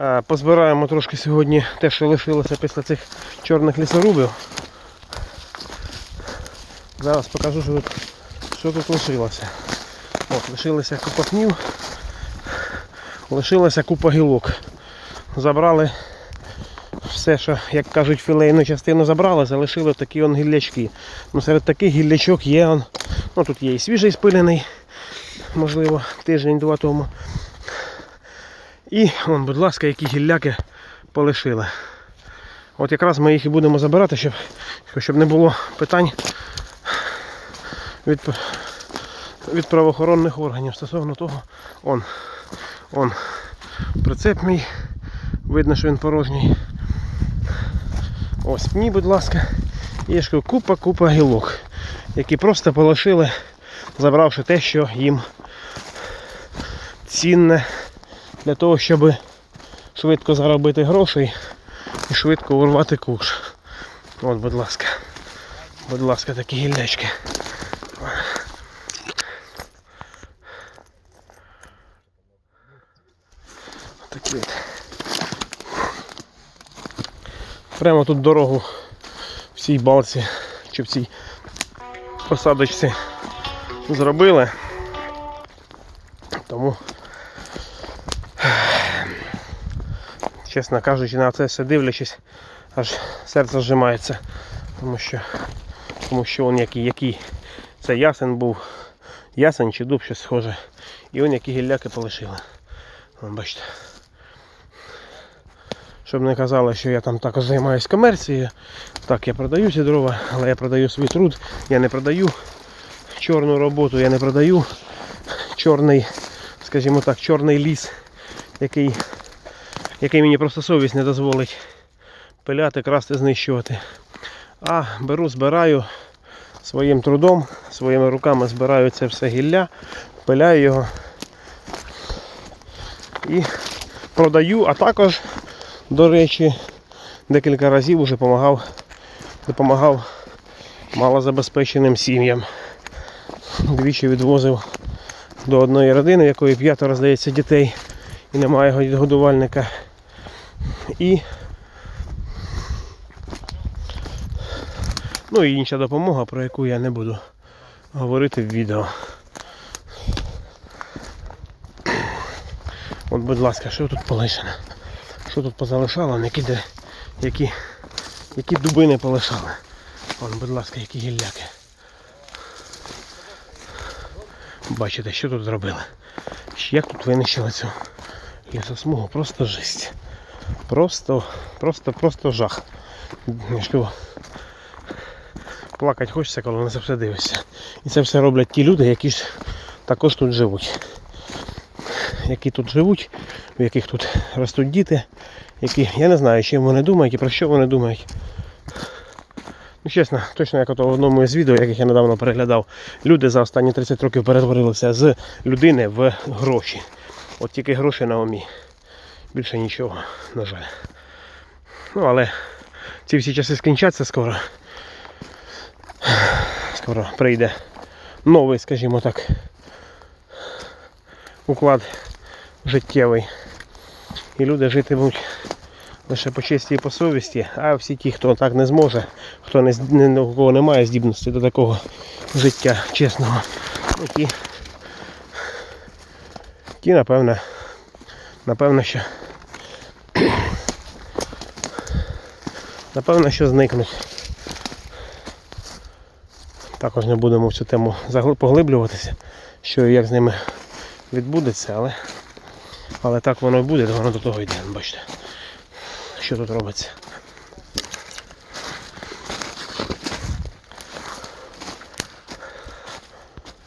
Е, Позбираємо трошки сьогодні те, що лишилося після цих чорних лісорубів. Зараз покажу, що тут, що тут лишилося. От, лишилася купа пнів, лишилася купа гілок. Забрали все, що, як кажуть, філейну частину забрали, залишили такі он гіллячки. Ну, серед таких гіллячок є он, ну тут є і свіжий спилений, можливо, тиждень-два тому. І, вон, будь ласка, які гілляки полишили. От якраз ми їх і будемо забирати, щоб, щоб не було питань від, від правоохоронних органів стосовно того, он, он, прицеп мій, видно, що він порожній. Ось пні, будь ласка. Ж купа-купа гілок, які просто полишили, забравши те, що їм цінне для того, щоб швидко заробити грошей і швидко урвати куш. От, будь ласка. Будь ласка, такі гіллячки. Такі от. Прямо тут дорогу в цій балці чи в цій посадочці зробили. Тому, чесно кажучи, на це все дивлячись, аж серце зжимається. Тому що, тому що он який, який це ясен був, ясен чи дуб щось схоже. І он які гілляки полишили. Бачите. Щоб не казали, що я там також займаюся комерцією. Так, я продаю ці дрова, але я продаю свій труд. Я не продаю чорну роботу, я не продаю чорний, скажімо так, чорний ліс, який, який мені просто совість не дозволить пиляти, красти, знищувати. А беру, збираю своїм трудом, своїми руками збираю це все гілля, пиляю його і продаю, а також до речі, декілька разів вже допомагав, допомагав малозабезпеченим сім'ям. Двічі відвозив до одної родини, в якої п'ятеро, здається, дітей і немає годувальника. І ну і інша допомога, про яку я не буду говорити в відео. От, будь ласка, що тут полишено? Що тут позалишало, які, де, які, які дубини полишали. Вон, будь ласка, які гілляки. Бачите, що тут зробили. Як тут винищили цю лісосмугу, просто жесть. Просто, просто, просто жах. Я ж Плакать хочеться, коли на це все дивишся. І це все роблять ті люди, які ж також тут живуть. Які тут живуть, в яких тут ростуть діти, які, я не знаю, чим вони думають і про що вони думають. Ну, чесно, точно як ото в одному із відео, яких я недавно переглядав, люди за останні 30 років перетворилися з людини в гроші. От тільки гроші на умі. Більше нічого, на жаль. Ну, але ці всі часи скінчаться скоро. Скоро прийде новий, скажімо так, уклад життєвий. І люди житимуть лише по честі і по совісті, а всі ті, хто так не зможе, хто не, не у кого немає здібності до такого життя чесного, ну, ті, ті напевно, напевно, що напевно, що зникнуть. Також не будемо в цю тему поглиблюватися, що і як з ними відбудеться, але, але так воно і буде, воно до того йде, бачите що тут робиться.